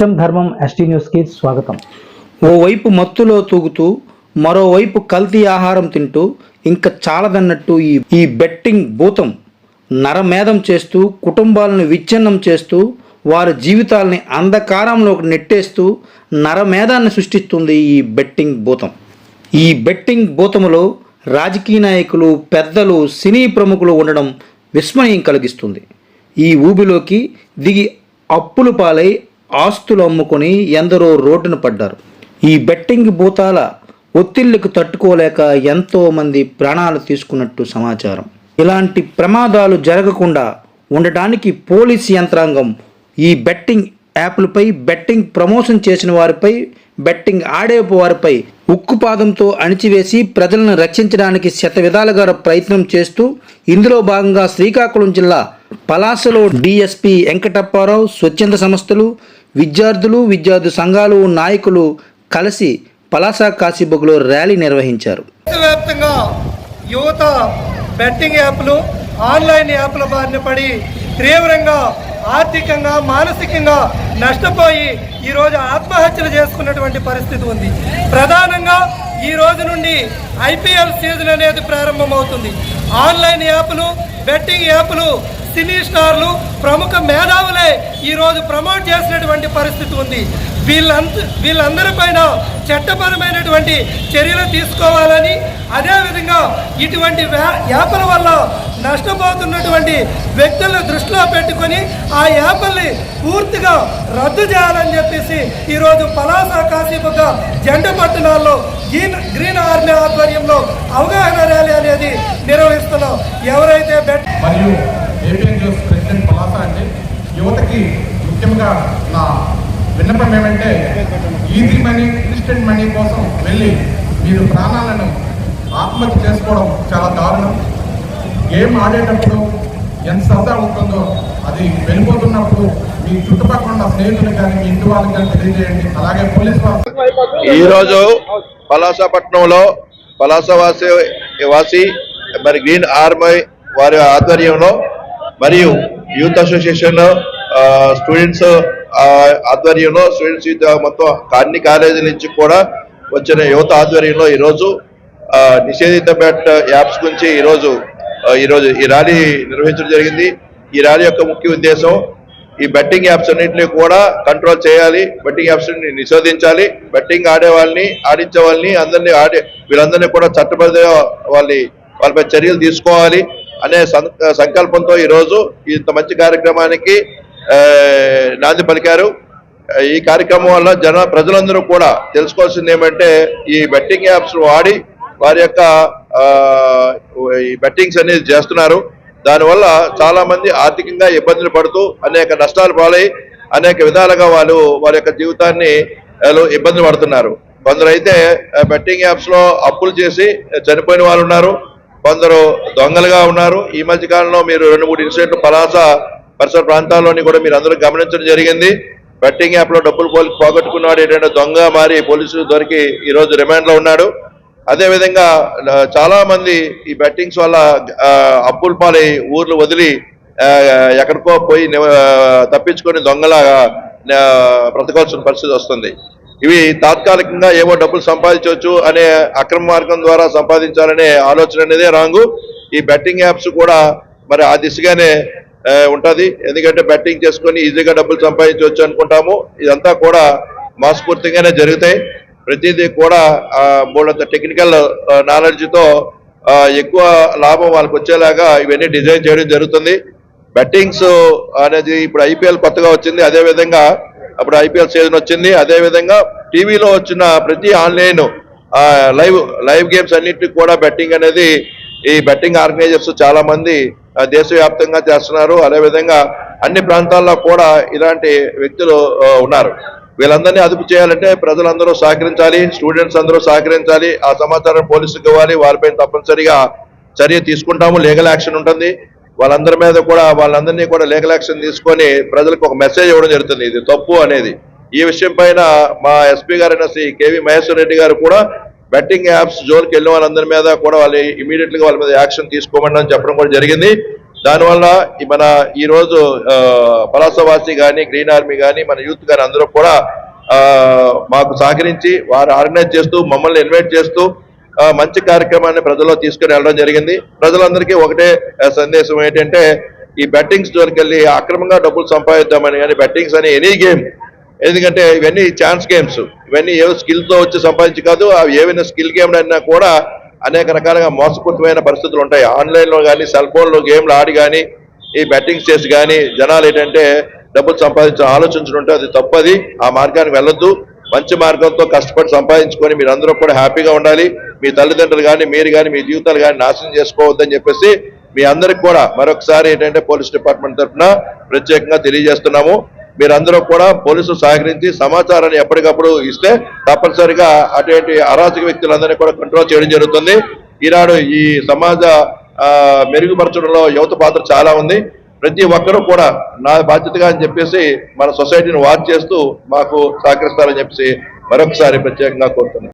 సత్యం ధర్మం ఎస్టీ న్యూస్కి స్వాగతం. ఓవైపు మత్తులో తూగుతూ మరోవైపు కల్తీ ఆహారం తింటూ ఇంకా చాలదన్నట్టు ఈ ఈ బెట్టింగ్ భూతం నరమేధం చేస్తూ కుటుంబాలను విచ్ఛిన్నం చేస్తూ వారి జీవితాల్ని అంధకారంలోకి నెట్టేస్తూ నరమేధాన్ని సృష్టిస్తుంది ఈ బెట్టింగ్ భూతం. ఈ బెట్టింగ్ భూతములో రాజకీయ నాయకులు పెద్దలు సినీ ప్రముఖులు ఉండడం విస్మయం కలిగిస్తుంది. ఈ ఊబిలోకి దిగి అప్పులు పాలై ఆస్తులు అమ్ముకొని ఎందరో రోడ్డున పడ్డారు. ఈ బెట్టింగ్ భూతాల ఒత్తిళ్ళకు తట్టుకోలేక ఎంతోమంది ప్రాణాలు తీసుకున్నట్టు సమాచారం. ఇలాంటి ప్రమాదాలు జరగకుండా ఉండటానికి పోలీస్ యంత్రాంగం ఈ బెట్టింగ్ యాప్లపై బెట్టింగ్ ప్రమోషన్ చేసిన వారిపై బెట్టింగ్ ఆడే వారిపై ఉక్కుపాదంతో అణిచివేసి ప్రజలను రక్షించడానికి శత విధాలుగా ప్రయత్నం చేస్తూ ఇందులో భాగంగా శ్రీకాకుళం జిల్లా పలాసలో డిఎస్పి వెంకటప్పారావు స్వచ్ఛంద సంస్థలు విద్యార్థులు విద్యార్థి సంఘాలు నాయకులు కలిసి పలాస కాశీబొగ్లో ర్యాలీ నిర్వహించారు. దేశవ్యాప్తంగా యువత బెట్టింగ్ యాప్లు ఆన్లైన్ యాప్ల బారిన పడి తీవ్రంగా ఆర్థికంగా మానసికంగా నష్టపోయి ఈరోజు ఆత్మహత్యలు చేసుకున్నటువంటి పరిస్థితి ఉంది. ప్రధానంగా ఈ రోజు నుండి ఐపీఎల్ సీజన్ అనేది ప్రారంభమవుతుంది. ఆన్లైన్ యాప్లు బెట్టింగ్ యాప్లు సినీ స్టార్లు ప్రముఖ మేధావులే ఈరోజు ప్రమోట్ చేసినటువంటి పరిస్థితి ఉంది. వీళ్ళంత వీళ్ళందరిపైన చట్టపరమైనటువంటి చర్యలు తీసుకోవాలని అదేవిధంగా ఇటువంటి వ్యా- యాప్ల వల్ల నష్టపోతున్నటువంటి వ్యక్తులను దృష్టిలో పెట్టుకొని ఆ యాప్ల్ని పూర్తిగా రద్దు చేయాలని చెప్పేసి ఈరోజు పలాస కాశీబుగ్గ జెండ పట్టణాల్లో గ్రీన్ గ్రీన్ ఆర్మీ ఆధ్వర్యంలో అవగాహన నిర్వహిస్తున్నాం. ఎవరైతే బెట్ మరియు ఏపీఎన్జిఓస్ ప్రెసిడెంట్ పలాస అండి యువతకి ముఖ్యంగా నా విన్నపం ఏమంటే ఈజీ మనీ ఇన్స్టెంట్ మనీ కోసం వెళ్ళి మీరు ప్రాణాలను ఆత్మహత్య చేసుకోవడం చాలా దారుణం. గేమ్ ఆడేటప్పుడు ఎంత సరదా ఉంటుందో అది వెళ్ళిపోతున్నప్పుడు మీ చుట్టుపక్కల ఉన్న స్నేహితులు కానీ మీ ఇంటి వాళ్ళకి కానీ తెలియజేయండి. అలాగే పోలీస్ వారు ఈరోజు పలాసపట్నంలో పలాస వాసి వాసి మరి గ్రీన్ ఆర్మీ వారి ఆధ్వర్యంలో మరియు యూత్ అసోసియేషన్ స్టూడెంట్స్ ఆధ్వర్యంలో స్టూడెంట్స్ యూత్ మొత్తం అన్ని కాలేజీల నుంచి కూడా వచ్చిన యువత ఆధ్వర్యంలో ఈరోజు నిషేధిత బెట్ యాప్స్ గురించి ఈరోజు ఈరోజు ఈ ర్యాలీ నిర్వహించడం జరిగింది. ఈ ర్యాలీ యొక్క ముఖ్య ఉద్దేశం ఈ బెట్టింగ్ యాప్స్ అన్నింటినీ కూడా కంట్రోల్ చేయాలి బెట్టింగ్ యాప్స్ నిషేధించాలి బెట్టింగ్ ఆడే వాళ్ళని ఆడించే వాళ్ళని అందరినీ ఆడే వీళ్ళందరినీ కూడా చట్టబద్ధ వాళ్ళని వాళ్ళపై చర్యలు తీసుకోవాలి అనే సం- సంకల్పంతో ఈరోజు ఇంత మంచి కార్యక్రమానికి నాంది పలికారు. ఈ కార్యక్రమం వల్ల జన ప్రజలందరూ కూడా తెలుసుకోవాల్సింది ఏమంటే ఈ బెట్టింగ్ యాప్స్ వాడి వారి యొక్క ఈ బెట్టింగ్స్ అనేది చేస్తున్నారు. దానివల్ల చాలా మంది ఆర్థికంగా ఇబ్బందులు పడుతూ అనేక నష్టాలు పాలై అనేక విధాలుగా వాళ్ళు వారి యొక్క జీవితాన్ని వాళ్ళు ఇబ్బంది పడుతున్నారు. కొందరైతే బెట్టింగ్ యాప్స్లో అప్పులు చేసి చనిపోయిన వాళ్ళు ఉన్నారు. కొందరు దొంగలుగా ఉన్నారు. ఈ మధ్య కాలంలో మీరు రెండు మూడు ఇన్సిడెంట్లు పలాస పరిసర ప్రాంతాల్లోని కూడా మీరు అందరూ గమనించడం జరిగింది. బెట్టింగ్ యాప్లో డబ్బులు పోలి పోగొట్టుకున్నాడు ఏంటంటే దొంగ మారి పోలీసులు దొరికి ఈరోజు రిమాండ్లో ఉన్నాడు. అదేవిధంగా చాలామంది ఈ బెట్టింగ్స్ వల్ల అప్పుల పాలై ఊర్లు వదిలి ఎక్కడికో పోయి తప్పించుకొని దొంగలాగా బ్రతకాల్సిన పరిస్థితి వస్తుంది. ఇవి తాత్కాలికంగా ఏవో డబ్బులు సంపాదించవచ్చు అనే అక్రమ మార్గం ద్వారా సంపాదించాలనే ఆలోచన అనేది రాంగు. ఈ బెట్టింగ్ యాప్స్ కూడా మరి ఆ దిశగానే ఉంటుంది. ఎందుకంటే బెట్టింగ్ చేసుకొని ఈజీగా డబ్బులు సంపాదించవచ్చు అనుకుంటాము. ఇదంతా కూడా మాస్ఫూర్తిగానే జరుగుతాయి. ప్రతిదీ కూడా మూడంత టెక్నికల్ నాలెడ్జ్తో ఎక్కువ లాభం వాళ్ళకి వచ్చేలాగా ఇవన్నీ డిజైన్ చేయడం జరుగుతుంది. బెట్టింగ్స్ అనేది ఇప్పుడు ఐపీఎల్ కొత్తగా వచ్చింది. అదే విధంగా అప్పుడు ఐపీఎల్ సీజన్ వచ్చింది. అదేవిధంగా టీవీలో వచ్చిన ప్రతి ఆన్లైన్ లైవ్ లైవ్ గేమ్స్ అన్నిటికి కూడా బెట్టింగ్ అనేది ఈ బెట్టింగ్ ఆర్గనైజర్స్ చాలా మంది దేశవ్యాప్తంగా చేస్తున్నారు. అదే విధంగా అన్ని ప్రాంతాల్లో కూడా ఇలాంటి వ్యక్తులు ఉన్నారు. వీళ్ళందరినీ అదుపు చేయాలంటే ప్రజలందరూ సహకరించాలి స్టూడెంట్స్ అందరూ సహకరించాలి ఆ సమాచారం పోలీసులకు ఇవ్వాలి. వారిపై తప్పనిసరిగా చర్య తీసుకుంటాము. లీగల్ యాక్షన్ ఉంటుంది. వాళ్ళందరి మీద కూడా వాళ్ళందరినీ కూడా లీగల్ యాక్షన్ తీసుకొని ప్రజలకు ఒక మెసేజ్ ఇవ్వడం జరుగుతుంది. ఇది తప్పు అనేది. ఈ విషయం పైన మా ఎస్పీ గారైన శ్రీ కేవీ మహేశ్వర రెడ్డి గారు కూడా బెట్టింగ్ యాప్స్ జోన్కి వెళ్ళిన వాళ్ళందరి మీద కూడా వాళ్ళు ఇమీడియట్గా వాళ్ళ మీద యాక్షన్ తీసుకోమని చెప్పడం కూడా జరిగింది. దానివల్ల మన ఈరోజు పలాసవాసి కానీ గ్రీన్ ఆర్మీ కానీ మన యూత్ కానీ అందరూ కూడా మాకు సహకరించి వారు ఆర్గనైజ్ చేస్తూ మమ్మల్ని ఇన్వైట్ చేస్తూ మంచి కార్యక్రమాన్ని ప్రజల్లో తీసుకుని వెళ్ళడం జరిగింది. ప్రజలందరికీ ఒకటే సందేశం ఏంటంటే ఈ బెట్టింగ్స్ జోలికి వెళ్ళి అక్రమంగా డబ్బులు సంపాదిద్దామని కానీ బెట్టింగ్స్ అని ఎనీ గేమ్ ఎందుకంటే ఇవన్నీ ఛాన్స్ గేమ్స్ ఇవన్నీ ఏవో స్కిల్తో తో వచ్చి సంపాదించి కాదు అవి ఏవైనా స్కిల్ గేమ్ అయినా కూడా అనేక రకాలుగా మోసపూరితమైన పరిస్థితులు ఉంటాయి. ఆన్లైన్లో కానీ సెల్ ఫోన్లో గేమ్లు ఆడి కానీ ఈ బెట్టింగ్స్ చేసి కానీ జనాలు ఏంటంటే డబ్బులు సంపాదించడం ఆలోచించడం ఉంటే అది తప్పది. ఆ మార్గానికి వెళ్ళొద్దు. మంచి మార్గంతో కష్టపడి సంపాదించుకొని మీరందరూ కూడా హ్యాపీగా ఉండాలి. మీ తల్లిదండ్రులు కానీ మీరు కానీ మీ జీవితాలు కానీ నాశనం చేసుకోవద్దని చెప్పేసి మీ అందరికి కూడా మరొకసారి ఏంటంటే పోలీస్ డిపార్ట్మెంట్ తరఫున ప్రత్యేకంగా తెలియజేస్తున్నాము. మీరందరూ కూడా పోలీసులు సహకరించి సమాచారాన్ని ఎప్పటికప్పుడు ఇస్తే తప్పనిసరిగా అటువంటి అరాచక వ్యక్తులందరినీ కూడా కంట్రోల్ చేయడం జరుగుతుంది. ఈనాడు ఈ సమాజ మెరుగుపరచడంలో యువత పాత్ర చాలా ఉంది. ప్రతి ఒక్కరూ కూడా నా బాధ్యతగా అని చెప్పేసి మన సొసైటీని వాచ్ చేస్తూ మాకు సహకరిస్తారని చెప్పేసి మరొకసారి ప్రత్యేకంగా కోరుతున్నాను.